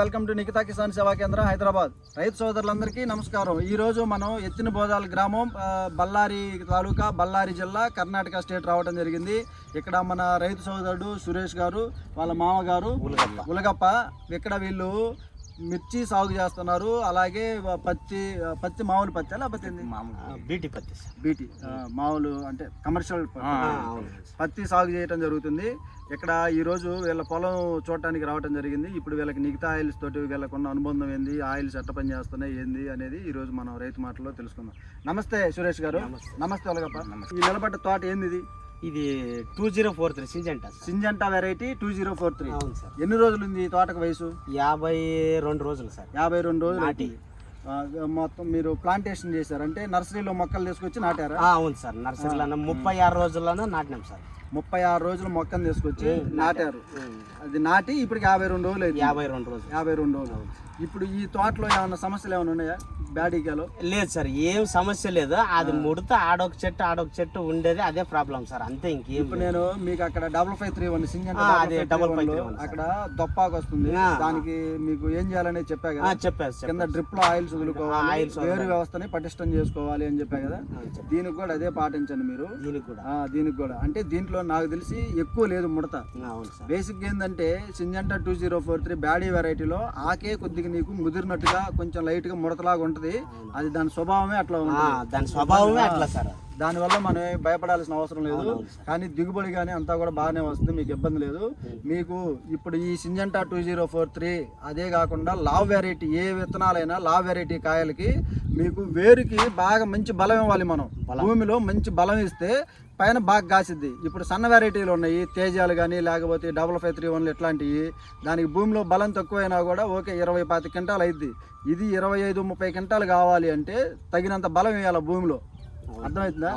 Welcome to Nikhita Kisan సేవా కేంద్రం హైదరాబాద్. రైతు సోదరులందరికీ నమస్కారం. ఈ రోజు మనం ఎత్తిన బోదాల గ్రామం బళ్ళారి తాలూకా బళ్ళారి జిల్లా కర్ణాటక స్టేట్ రావడం జరిగింది. ఇక్కడ మన రైతు సోదరుడు సురేష్ గారు వాళ్ళ మామగారు ఉలగప్ప. ఇక్కడ వీళ్ళు మిర్చి సాగు చేస్తున్నారు. అలాగే పత్తి పత్తి మామూలు పత్తి లేకపోతే? బీటీ పత్తి బీటీ మామూలు అంటే కమర్షియల్. పత్తి సాగు చేయడం జరుగుతుంది. ఇక్కడ ఈ రోజు వీళ్ళ పొలం చూడటానికి రావడం జరిగింది. ఇప్పుడు వీళ్ళకి మిగతా ఆయిల్స్ తోటి వీళ్ళకున్న అనుబంధం ఏంది? ఆయిల్స్ ఎట్ట పని చేస్తున్నాయి? ఏంది? అనేది ఈ రోజు మనం రైతు మాటలో తెలుసుకుందాం. నమస్తే సురేష్ గారు. నమస్తే. నమస్తే ఒలగప్ప ఈ నిలబడ్డ తోట ఏంది ఇది two zero four three Syngenta Syngenta variety two zero four three అవును సార్ ఎన్ని రోజులు ఉంది ఈ తోటకు వయసు? యాభై రెండు రోజులు సార్ యాభై రెండు రోజులు నాటి. మొత్తం మీరు ప్లాంటేషన్ చేశారు. అంటే నర్సరీలో మొక్కలు తీసుకొచ్చి నాటారా? అవును సార్ నర్సరీలో ముప్పై ఆరు రోజుల్లోనే నాటినాం సార్ ముప్పై ఆరు రోజులు మొక్కను తీసుకొచ్చి నాటారు. అది నాటి ఇప్పటికి యాభై రెండు రోజులు అయింది. యాభై రెండు రోజులు. యాభై రెండు రోజులు. ఇప్పుడు ఈ తోటలో ఏమైనా సమస్యలు ఏమైనా ఉన్నాయా? బ్యాడీకాలో లేదు సార్ ఏం సమస్య లేదు. అది ముడత ఆడొక చెట్టు ఆడొక చెట్టు ఉండేది అదే ప్రాబ్లం సార్ అంతే ఇంకేం ఇప్పుడు నేను మీకు అక్కడ డబుల్ ఫైవ్ త్రీ వన్ సింగ్ అదే three one, అక్కడ దొప్పాకు వస్తుంది. దానికి మీకు ఏం చేయాలనేది చెప్పా కదా? చెప్పారు కింద డ్రిప్లో ఆయిల్స్ వదులుకోవాలి ఆయిల్స్ వేరు వ్యవస్థని పటిష్టం చేసుకోవాలి అని చెప్పా కదా. దీనికి కూడా అదే పాటించండి మీరు. దీనికి కూడా. దీనికి కూడా. అంటే దీంట్లో నాకు తెలిసి ఎక్కువ లేదు ముడత. బేసిక్ ఏంటంటే Syngenta two zero four three బ్యాడీ వెరైటీలో ఆకే కొద్దిగా నీకు ముదిరినట్టుగా కొంచెం లైట్గా ముడతలాగా ఉంటది. అది దాని స్వభావమే అట్లా ఆ, ఉంటుంది. దాని స్వభావమే అట్లా సార్. దానివల్ల మనం భయపడాల్సిన అవసరం లేదు. కానీ దిగుబడి కానీ అంతా కూడా బాగానే వస్తుంది. మీకు ఇబ్బంది లేదు. మీకు ఇప్పుడు ఈ Syngenta two zero four three అదే కాకుండా లావ్ వెరైటీ ఏ విత్తనాలైనా లావ్ వెరైటీ కాయలకి మీకు వేరుకి బాగా మంచి బలం ఇవ్వాలి మనం. భూమిలో మంచి బలం ఇస్తే పైన బాగా కాసిద్ది. ఇప్పుడు సన్న వెరైటీలు ఉన్నాయి. తేజాలు కానీ లేకపోతే డబల్ ఫైవ్ త్రీ వన్లు ఇట్లాంటివి దానికి భూమిలో బలం తక్కువైనా కూడా ఓకే ఇరవై పాతి క్వింటాలు అయింది ఇది ఇరవై ఐదు ముప్పై క్వింటాలు కావాలి అంటే తగినంత బలం వేయాలి భూమిలో. అర్థమవుతుందా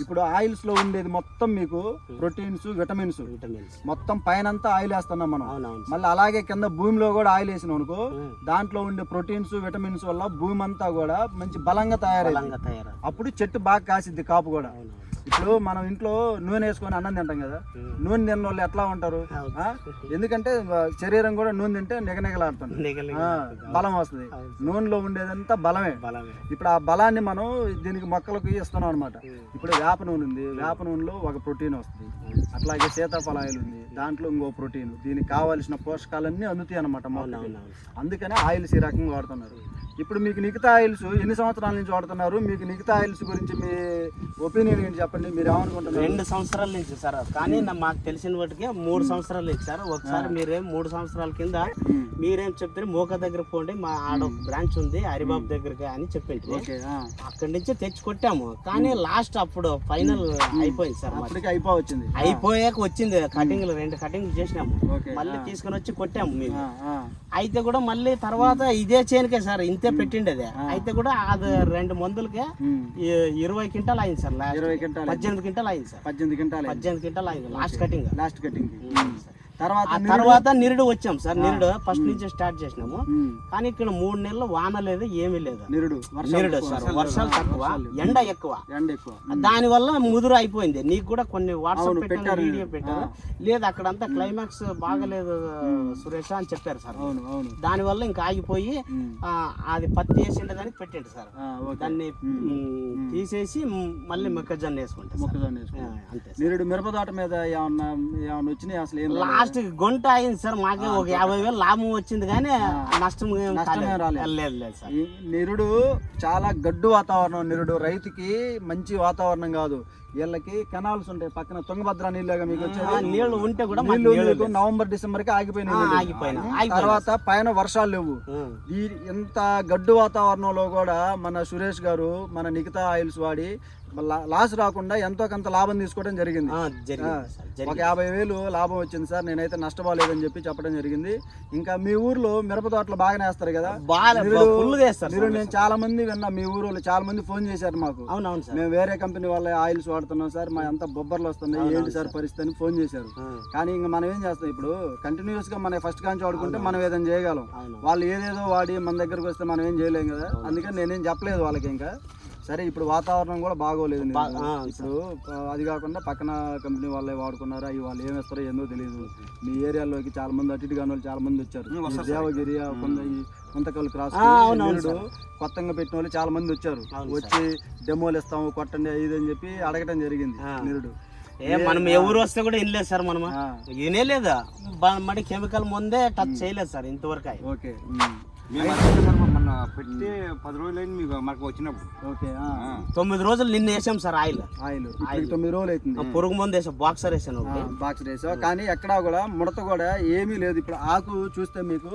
ఇప్పుడు ఆయిల్స్లో ఉండేది మొత్తం మీకు ప్రోటీన్స్ విటమిన్స్. విటమిన్స్. మొత్తం పైన అంతా ఆయిల్ వేస్తున్నాం మనం. మళ్ళీ అలాగే కింద భూమిలో కూడా ఆయిల్ వేసినాం అనుకో. దాంట్లో ఉండే ప్రోటీన్స్ విటమిన్స్ వల్ల భూమి అంతా కూడా మంచి బలంగా తయారు అప్పుడు చెట్టు బాగా కాసిద్ది కాపు కూడా. ఇప్పుడు మనం ఇంట్లో నూనె వేసుకొని అన్నం తింటాం కదా. నూనె తిన్న వాళ్ళు ఎట్లా ఉంటారు? ఎందుకంటే శరీరం కూడా నూనె తింటే నిగనిగలాడుతుంది. బలం వస్తుంది. నూనెలో ఉండేదంతా బలమే. ఇప్పుడు ఆ బలాన్ని మనం దీనికి మొక్కలకు ఇస్తున్నాం అనమాట. ఇప్పుడు వేప నూనె ఉంది. వేప నూనెలో ఒక ప్రోటీన్ వస్తుంది. అట్లాగే సీతాఫల ఆయిల్ ఉంది. దాంట్లో ఇంకో ప్రోటీన్. దీనికి కావాల్సిన పోషకాలన్నీ అందుతాయి అనమాట అవును అందుకనే ఆయిల్స్ ఈ రకంగా వాడుతున్నారు. ఇప్పుడు మీకు నిఖితా ఆయిల్స్ ఎన్ని సంవత్సరాల నుంచి వాడుతున్నారు? మీకు నిఖితా ఆయిల్స్ గురించి మీ ఒపీనియన్ ఏంటి చెప్పండి? మీరు ఏమనుకుంటున్నారు? రెండు సంవత్సరాల నుంచి సార్. కానీ మాకు తెలిసిన వాటికి మూడు సంవత్సరాలు నుంచి సార్. ఒకసారి మీరేం మూడు సంవత్సరాల కింద. మీరేం చెప్తారు మోక దగ్గర పోండి. మా ఆడ బ్రాంచ్ ఉంది హరిబాబు దగ్గరకి అని ఆ. అక్కడి నుంచి తెచ్చి కొట్టాము కానీ లాస్ట్ అప్పుడు ఫైనల్ అయిపోయింది సార్ అయిపోవచ్చింది. అయిపోయాక వచ్చింది. కటింగ్ రెండు కటింగ్ చేసినాము. మళ్ళీ తీసుకొని వచ్చి కొట్టాము మేము. అయితే కూడా మళ్ళీ తర్వాత ఇదే చేనుకే సార్. ఇంతే పెట్టిండేది. అయితే కూడా అది రెండు మందులకే ఇరవై క్వింటాల్ అయింది సార్ ఇరవై క్వింటాలు పద్దెనిమిది క్వింటాల్ అయింది సార్. పద్దెనిమిది క్వింటాలు పద్దెనిమిది క్వింటాల్ అయింది. లాస్ట్ కటింగ్ లాస్ట్ కటింగ్ తర్వాత తర్వాత నిరుడు వచ్చాం సార్. నిరుడు ఫస్ట్ నుంచి స్టార్ట్ చేసినాము. కానీ ఇక్కడ మూడు నెలలు వాన లేదు ఏమీ లేదు. నిరుడు. వర్షాలు నిరుడు సార్ వర్షాలు. తక్కువ. ఎండ ఎక్కువ. ఎండ ఎక్కువ. దాని వల్ల ముదురు అయిపోయింది. నీకు కూడా కొన్ని వాట్సాప్ పెట్టారు. వీడియో పెట్టారు లేదు అక్కడంతా క్లైమాక్స్ బాగలేదు సురేష్ అని చెప్పారు సార్. దాని వల్ల ఇంకా ఆగిపోయి అది పత్తి వేసిండే దానికి పెట్టండి సార్. దాన్ని తీసేసి మళ్ళీ మొక్కజొన్న వేసుకుంటాం. మొక్కజొన్న. అంతే. నిరుడు మిరపదోట మీద ఏమన్నా ఏమన్నా వచ్చినాయి? అసలు ఏం? లాస్ట్ గొంట అయింది సార్. మాకే ఒక యాభై వేలు లాభం వచ్చింది కానీ నష్టం. లేదు లేదు సార్. నిరుడు చాలా గడ్డు వాతావరణం నిరుడు. రైతుకి మంచి వాతావరణం కాదు. వీళ్ళకి కెనాల్స్ ఉంటాయి. పక్కన తుంగభద్ర నీళ్ళగా మీకు వచ్చేది. నీళ్ళు ఉంటే కూడా నీళ్ళు మీకు నవంబర్ డిసెంబర్కి ఆగిపోయినాయి తర్వాత పైన వర్షాలు లేవు. ఇంత గడ్డు వాతావరణంలో కూడా మన సురేష్ గారు మన నిఖితా ఆయిల్స్ వాడి లాస్ రాకుండా ఎంతో కొంత లాభం తీసుకోవడం జరిగింది. ఒక యాభై వేలు లాభం వచ్చింది సార్. నేనైతే నష్టపోలేదని చెప్పి చెప్పడం జరిగింది. ఇంకా మీ ఊర్లో మిరప తోటలు బాగానే వేస్తారు కదా? మీరు నేను చాలా మంది విన్నా మీ ఊరు చాలా మంది ఫోన్ చేశారు మాకు. మేము వేరే కంపెనీ వాళ్ళ ఆయిల్స్ వాడుతున్నాం సార్ మా అంత బొబ్బర్లు వస్తున్నాయి ఏంటి సార్ పరిస్థితి అని ఫోన్ చేశారు. కానీ ఇంకా మనం ఏం చేస్తాం ఇప్పుడు? కంటిన్యూస్గా మన ఫస్ట్ కాంచి వాడుకుంటే మనం ఏదైనా చేయగలం. వాళ్ళు ఏదేదో వాడి మన దగ్గరకు వస్తే మనం ఏం చేయలేం కదా? అందుకని నేనేం చెప్పలేదు వాళ్ళకి ఇంకా. సరే ఇప్పుడు వాతావరణం కూడా బాగోలేదు ఇప్పుడు అది కాకుండా పక్కన కంపెనీ వాళ్ళే వాడుకున్నారు వాళ్ళు ఏం వేస్తారో ఏందో తెలియదు మీ ఏరియాలోకి చాలా మంది అటు ఇటు కాని వాళ్ళు చాలా మంది వచ్చారు దేవగిరి ముంతకల్ క్రాస్ కొత్తగా పెట్టిన వాళ్ళు చాలా మంది వచ్చారు వచ్చి డెమోలు ఇస్తాము కొట్టండి ఇది అని చెప్పి అడగటం జరిగింది. నిరుడు. ఏ మనం ఎవరు వస్తే కూడా వినలేదు సార్ మనం వినేలేదా? బ- మరి కెమికల్ ముందే టచ్ చేయలేదు సార్ ఇంతవరకు. ఓకే. మొన్న పెట్టి పది రోజులైంది మీకు మనకు వచ్చినప్పుడు. ఓకే. తొమ్మిది రోజులు నిన్న వేసాం సార్ ఆయిల్. ఆయిల్. ఇప్పుడు తొమ్మిది రోజులు అవుతుంది. పురుగు మందు వేసాం బాక్సర్ వేసాను ఒకటి. బాక్స్ రేసావు కానీ ఎక్కడా కూడా ముడత కూడా ఏమీ లేదు. ఇప్పుడు ఆకు చూస్తే మీకు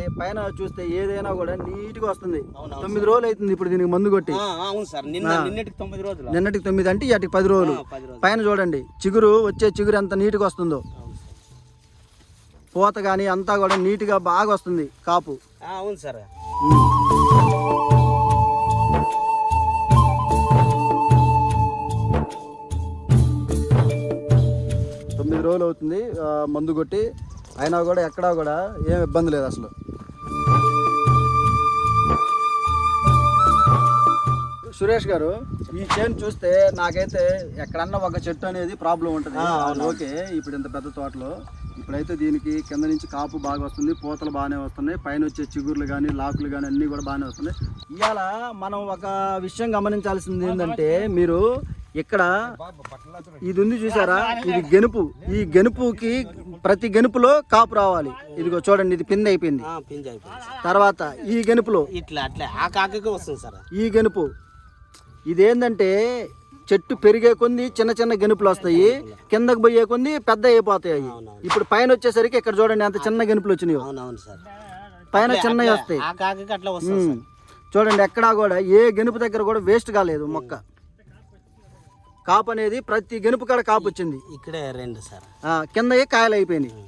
ఏ పైన చూస్తే ఏదైనా కూడా నీట్గా వస్తుంది. తొమ్మిది రోజులు అవుతుంది ఇప్పుడు దీనికి మందు కొట్టి. అవును సార్. నిన్న నిన్నటికి తొమ్మిది రోజులు? నిన్నటికి తొమ్మిది అంటే ఇటుకి పది రోజులు. పైన చూడండి చిగురు వచ్చే చిగురు ఎంత నీట్గా వస్తుందో. పూత కానీ అంతా కూడా నీట్గా బాగా వస్తుంది కాపు. అవును సార్. తొమ్మిది రోజులు అవుతుంది మందు కొట్టి అయినా కూడా ఎక్కడా కూడా ఏం ఇబ్బంది లేదు అసలు. సురేష్ గారు ఈ చేను చూస్తే నాకైతే ఎక్కడన్నా ఒక చెట్టు అనేది ప్రాబ్లం ఉంటుంది. ఓకే ఇప్పుడు ఇంత పెద్ద తోటలో ఇప్పుడైతే దీనికి కింద నుంచి కాపు బాగా వస్తుంది పూతలు బాగానే వస్తున్నాయి పైన వచ్చే చిగుర్లు కానీ లాకులు కానీ అన్నీ కూడా బాగానే వస్తున్నాయి. ఇవాళ మనం ఒక విషయం గమనించాల్సింది ఏంటంటే మీరు ఇక్కడ ఇది ఉంది చూసారా? ఇది గెనుపు. ఈ గెనుపుకి ప్రతి గెనుపులో కాపు రావాలి. ఇదిగో చూడండి ఇది పిండి అయిపోయింది. తర్వాత ఈ గెనుపులో ఇట్లా అట్లా. ఆ కాకకి వస్తుంది సార్ ఈ గెనుపు. ఇదేంటంటే చెట్టు పెరిగే కొంది చిన్న చిన్న గెనుపులు వస్తాయి. కిందకు పోయే కొంది పెద్ద అయిపోతాయి. ఇప్పుడు పైన వచ్చేసరికి ఇక్కడ చూడండి ఎంత చిన్న గెనుపులు వచ్చినాయో. పైన చిన్నవి వస్తాయి. చూడండి ఎక్కడా కూడా ఏ గెనుపు దగ్గర కూడా వేస్ట్ కాలేదు మొక్క. కాపు అనేది ప్రతి గెనుపు కాడ కాపు వచ్చింది. ఇక్కడే రెండు సార్. కింద కాయలు అయిపోయినాయి.